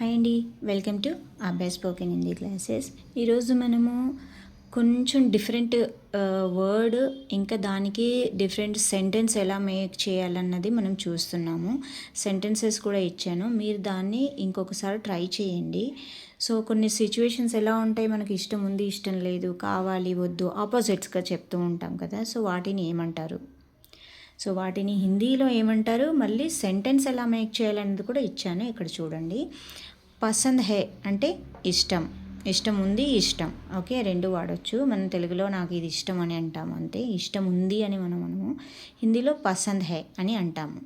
Hi అండి. Welcome to Abbayi spoken Hindi classes. ఈరోజు మనము కొంచెం డిఫరెంట్ వర్డ్ ఇంకా దానికి డిఫరెంట్ సెంటెన్స్ ఎలా మేక్ చేయాలన్నది మనం చూస్తున్నాము. సెంటెన్సెస్ కూడా ఇచ్చాను. మీరు దాన్ని ఇంకొకసారి ట్రై చేయండి. సో కొన్ని సిచ్యువేషన్స్ ఎలా ఉంటాయి? మనకి ఇష్టం ఉంది ఇష్టం లేదు కావాలి వద్దు ఆపోజిట్స్గా చెప్తూ ఉంటాం కదా. సో వాటిని ఏమంటారు? సో వాటిని హిందీలో ఏమంటారు? మళ్ళీ సెంటెన్స్ ఎలా మేక్ చేయాలనేది కూడా ఇచ్చాను ఇక్కడ చూడండి. పసంద్ హే అంటే ఇష్టం. ఇష్టం ఉంది ఇష్టం. ఓకే రెండు వాడచ్చు. మనం తెలుగులో నాకు ఇది ఇష్టం అని అంటాము అంతే. ఇష్టం ఉంది అని మనం మనము హిందీలో పసంద్ హే అని అంటాము.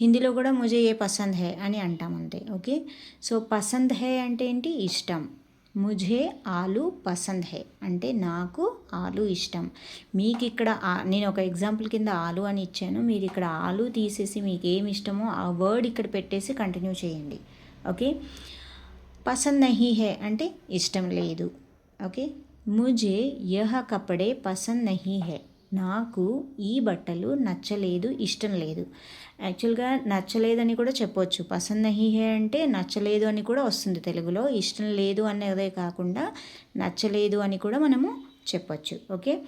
హిందీలో కూడా ముజే ఏ పసంద్ హే అని అంటాం అంతే. ఓకే సో పసంద్ హే అంటే ఏంటి? ఇష్టం. ముజే ఆలు పసంద్ హే అంటే నాకు ఆలు ఇష్టం। మీకు ఇక్కడ నేను ఒక ఎగ్జాంపుల్ కింద ఆలు అని ఇచ్చాను. మీరు ఇక్కడ ఆలు తీసేసి మీకు ఏమి ఇష్టమో ఆ వర్డ్ ఇక్కడ పెట్టేసి కంటిన్యూ చేయండి. ఓకే పసంద్ నహి హే అంటే ఇష్టం లేదు. ఓకే ముజే యహ కపడే పసంద్ నహి హే. నాకు ఈ బట్టలు నచ్చలేదు ఇష్టం లేదు. యాక్చువల్గా నచ్చలేదని కూడా చెప్పొచ్చు. పసంద్ నహీ అంటే నచ్చలేదు అని కూడా వస్తుంది తెలుగులో. ఇష్టం లేదు అనేదే కాకుండా నచ్చలేదు అని కూడా మనము చెప్పొచ్చు. ఓకే?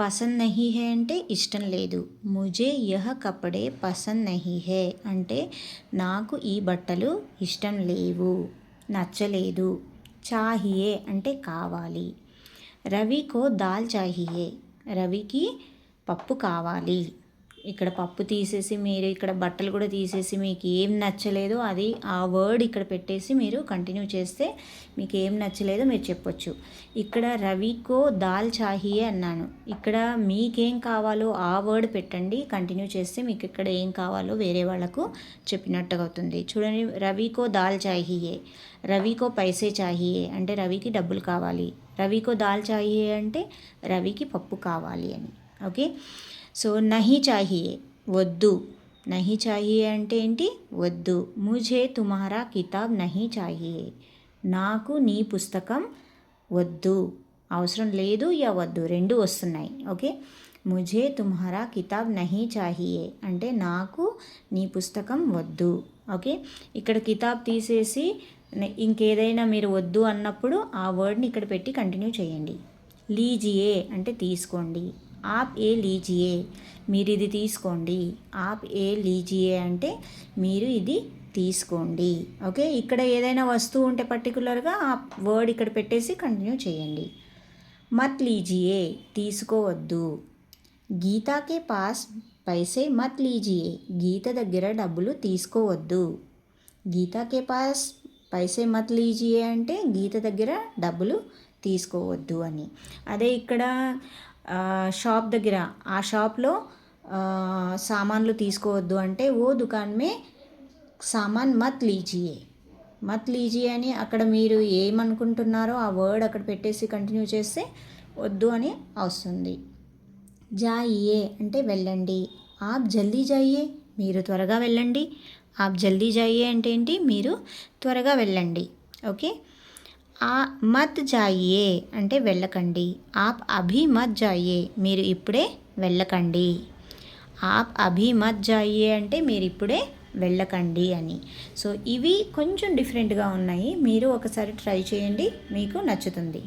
పసంద్ నహీ హే అంటే ఇష్టం లేదు. ముజే యహ కపడే పసంద్ నహీ హే అంటే నాకు ఈ బట్టలు ఇష్టం లేవు నచ్చలేదు. చాహియే అంటే కావాలి. రవికో దాల్ చాహియే. రవికి పప్పు కావాలి. ఇక్కడ పప్పు తీసేసి మీరు ఇక్కడ బట్టలు కూడా తీసేసి మీకు ఏం నచ్చలేదో అది ఆ వర్డ్ ఇక్కడ పెట్టేసి మీరు కంటిన్యూ చేస్తే మీకు ఏం నచ్చలేదో మీరు చెప్పొచ్చు. ఇక్కడ రవికో దాల్ చాహియే అన్నాను. ఇక్కడ మీకేం కావాలో ఆ వర్డ్ పెట్టండి కంటిన్యూ చేస్తే మీకు ఇక్కడ ఏం కావాలో వేరే వాళ్ళకు చెప్పినట్టుగా అవుతుంది. చూడండి రవికో దాల్ చాహియే. రవికో పైసే చాహియే అంటే రవికి డబ్బులు కావాలి. రవికో దాల్ చాహియే అంటే రవికి పప్పు కావాలి అని. ఓకే? సో నహి చాహియే వద్దు. నహి చాహియే అంటే ఏంటి? వద్దు. ముజే తుమారా కితాబ్ నహి చాహియే. నాకు నీ పుస్తకం వద్దు. అవసరం లేదు యా వద్దు. రెండు వస్తున్నాయి. ఓకే? ముజే తుమ్హారా కితాబ్ నహి చాహియే అంటే నాకు నీ పుస్తకం వద్దు. ఓకే? ఇక్కడ కితాబ్ తీసేసి ఇంకేదైనా మీరు వద్దు అన్నప్పుడు ఆ వర్డ్ని ఇక్కడ పెట్టి కంటిన్యూ చేయండి. లీజియే అంటే తీసుకోండి. ఆప్ ఏ లీజియే. మీరు ఇది తీసుకోండి. ఆప్ ఏ లీజియే అంటే మీరు ఇది తీసుకోండి. ఓకే? ఇక్కడ ఏదైనా వస్తువు ఉంటే పర్టికులర్గా ఆ వర్డ్ ఇక్కడ పెట్టేసి కంటిన్యూ చేయండి. మత్ లీజియే. తీసుకోవద్దు. గీతాకే పాస్ పైసే మత్ లీజియే. గీత దగ్గర డబ్బులు తీసుకోవద్దు. గీతాకే పాస్ పైసే మత్ లీజియే అంటే గీత దగ్గర డబ్బులు తీసుకోవద్దు అని. అదే ఇక్కడ షాప్ దగ్గర ఆ షాప్లో సామాన్లు తీసుకోవద్దు అంటే ఓ దుకాన్ మే సామాన్ మత్ లీజియే. మత్ లీజీ అని అక్కడ మీరు ఏమనుకుంటున్నారో ఆ వర్డ్ అక్కడ పెట్టేసి కంటిన్యూ చేస్తే వద్దు అని వస్తుంది. జాయియే అంటే వెళ్ళండి. ఆప్ జల్దీ జాయియే మీరు త్వరగా వెళ్ళండి. ఆప్ జల్దీ జాయియే అంటే ఏంటి? మీరు త్వరగా వెళ్ళండి. ఓకే? ఆ మత్ జాయే అంటే వెళ్ళకండి. ఆప్ అభి మత్ జాయే మీరు ఇప్పుడే వెళ్ళకండి. ఆప్ అభి మత్ జాయే అంటే మీరు ఇప్పుడే వెళ్ళకండి అని. సో ఇవి కొంచెం డిఫరెంట్గా ఉన్నాయి. మీరు ఒకసారి ట్రై చేయండి మీకు నచ్చుతుంది.